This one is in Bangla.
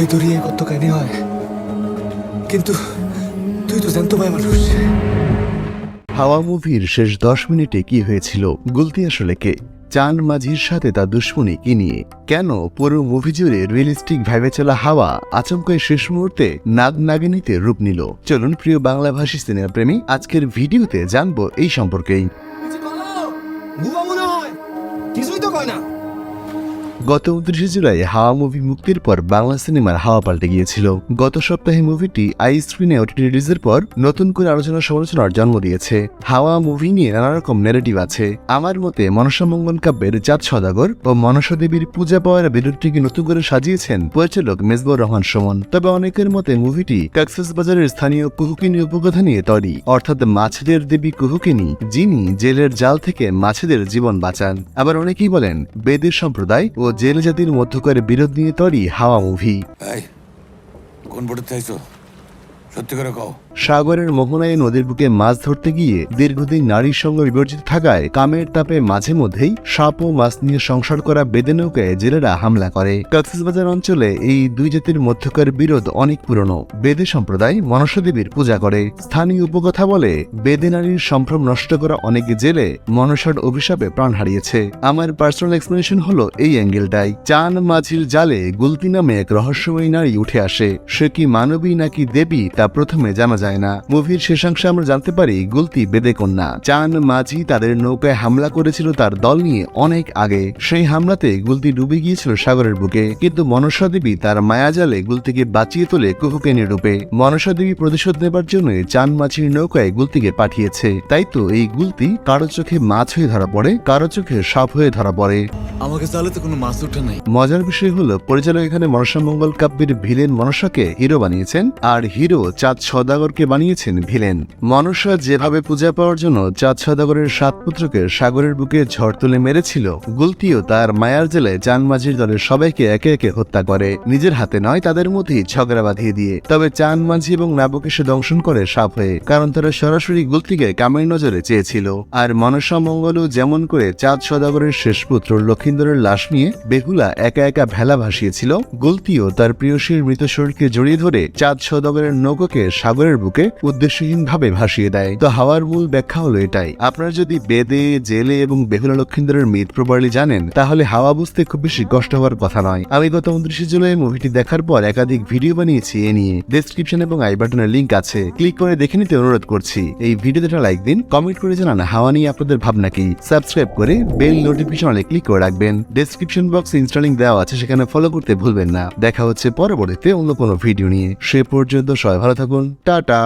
এই দড়িয়ে কত কাহিনী হয়। কিন্তু তুই তো জানতো ভাই মানুষ। হাওয়া মুভির শেষ দশ মিনিটে কি হয়েছিল গুলতি আসলে কে? চান মাঝির সাথে তার দুশ্মনী কি নিয়ে? কেন পুরো মুভি জুড়ে রিয়েলিস্টিক ভাবে চলা হাওয়া আচমকায় শেষ মুহূর্তে নাগ নাগিনীতে রূপ নিল? চলুন প্রিয় বাংলা ভাষী সিনেমা প্রেমী আজকের ভিডিওতে জানব এই সম্পর্কেই। কিছুই তো কয় না। গত উনত্রিশে জুলাই হাওয়া মুভি মুক্তির পর বাংলা সিনেমার হাওয়া পাল্টে গিয়েছিল। গত সপ্তাহে মুভিটি আই স্ক্রিনে ওটিটি রিলিজের পর নতুন করে আলোচনা সমালোচনার জন্ম দিয়েছে। হাওয়া মুভি নিয়ে নানা রকম নেগেটিভ আছে। আমার মতে মনসামঙ্গল কাব্যের চাঁদ সদাগর ও মনসা দেবীর পূজা পাওয়ার বিরোধটিকে নতুন করে সাজিয়েছেন পরিচালক মেজবুর রহমান সুমন। তবে অনেকের মতে মুভিটি বাজারের স্থানীয় কুহুকিনী উপকথা নিয়ে তৈরি। অর্থাৎ মাছেদের দেবী কুহুকিনী, যিনি জেলের জাল থেকে মাছেদের জীবন বাঁচান। আবার অনেকেই বলেন, বেদের সম্প্রদায় ও জেল জাতির মধ্যকার বিরোধ নিয়ে তৈরি হাওয়া মুভি। কোন চাইছো সত্যি করে কও। সাগরের মোহনায় নদীর বুকে মাছ ধরতে গিয়ে দীর্ঘদিন নারীর সঙ্গে বিবর্জিত থাকায় কামের তাপে মাঝে মধ্যেই সাপ ও মাছ নিয়ে সংসার করা বেদে নৌকায় জেলেরা হামলা করে। কক্সবাজার অঞ্চলে এই দুই জাতির মধ্যকার বিরোধ অনেক পুরনো। বেদে সম্প্রদায় মনসা দেবীর পূজা করে। স্থানীয় উপকথা বলে, বেদে নারীর সম্ভ্রম নষ্ট করা অনেক জেলে মনসার অভিশাপে প্রাণ হারিয়েছে। আমার পার্সোনাল এক্সপ্লেনেশন হলো এই অ্যাঙ্গেলটাই। চান মাঝির জালে গুলতি নামে এক রহস্যময়ী নারী উঠে আসে। সে কি মানবী নাকি দেবী তা প্রথমে জানা যায় না। মুভির শেষাংশে আমরা জানতে পারি গুলতি বেদে কন্যা চান মাঝি তাদের নৌকায় হামলা করেছিল তার দল নিয়ে অনেক আগে। সেই হামলাতে গুলতি ডুবে গিয়েছিল সাগরের বুকে। কিন্তু মনসা দেবী তার মায়াজালে গুলতিকে বাঁচিয়ে তোলে কুহুকেনি রূপে। মনসা দেবী প্রতিশোধ নেবার জন্য চান মাছির নৌকায় গুলতিকে পাঠিয়েছে। তাই তো এই গুলতি কারও চোখে মাছ হয়ে ধরা পড়ে কারও চোখে সাপ হয়ে ধরা পড়ে। আমাকে জালে তো কোনো মাছ উঠে নাই। মজার বিষয় হলো পরিচালক এখানে মনসা মঙ্গল কাব্যের ভিলেন মনসাকে হিরো বানিয়েছেন। আর হিরো চাঁদ সদাগরকে বানিয়েছেন ভিলেন। মনসা যেভাবে পূজা পাওয়ার জন্য চাঁদ সদাগরের সাত পুত্রকে সাগরের বুকে ঝড় তুলে মেরেছিল, গুলতিও তার মায়ার জেলে চান মাঝির দলের সবাইকে একে একে হত্যা করে। নিজের হাতে নয়, তাদের মধ্যেই ঝগড়া বাঁধিয়ে দিয়ে। তবে চান মাঝি এবং নাবকে সে দংশন করে সাপ হয়ে, কারণ তারা সরাসরি গুলতিকে কামের নজরে চেয়েছিল। আর মনসা মঙ্গলও যেমন করে চাঁদ সদাগরের শেষ পুত্র লক্ষিন্দরের লাশ নিয়ে বেহুলা একা একা ভেলা ভাসিয়েছিল, গুলতিও তার প্রিয়সীর মৃত শরীরকে জড়িয়ে ধরে চাঁদ সদাগরের নৌকোকে সাগরের বুকে উদ্দেশ্যহীনভাবে ভাসিয়ে দেয়। তো হাওয়ার মূল ব্যাখ্যা হলো এটাই। আপনারা যদি বেদে, জেলে এবং বেহুলা লক্ষিন্দরের মিথ প্রপারলি জানেন, তাহলে হাওয়া বুঝতে খুব বেশি কষ্ট হওয়ার কথা নয়। আমি গত উনত্রিশে জুলাই মুভিটি দেখার পর একাধিক ভিডিও বানিয়েছি এ নিয়ে। ডেসক্রিপশন এবং আই বাটনের লিঙ্ক আছে। ক্লিক করে দেখে নিতে অনুরোধ করছি। এই ভিডিওতে একটা লাইক দিন কমেন্ট করে জানান হাওয়া নিয়ে আপনাদের ভাবনা কি। সাবস্ক্রাইব করে বেল নোটিফিকেশন ক্লিক করে রাখবেন। ডেসক্রিপশন বক্স ইনস্টলিং দেওয়া আছে, সেখানে ফলো করতে ভুলবেন না। দেখা হচ্ছে পরবর্তীতে অন্য কোনো ভিডিও নিয়ে। সে পর্যন্ত সবাই ভালো থাকুন টাটা।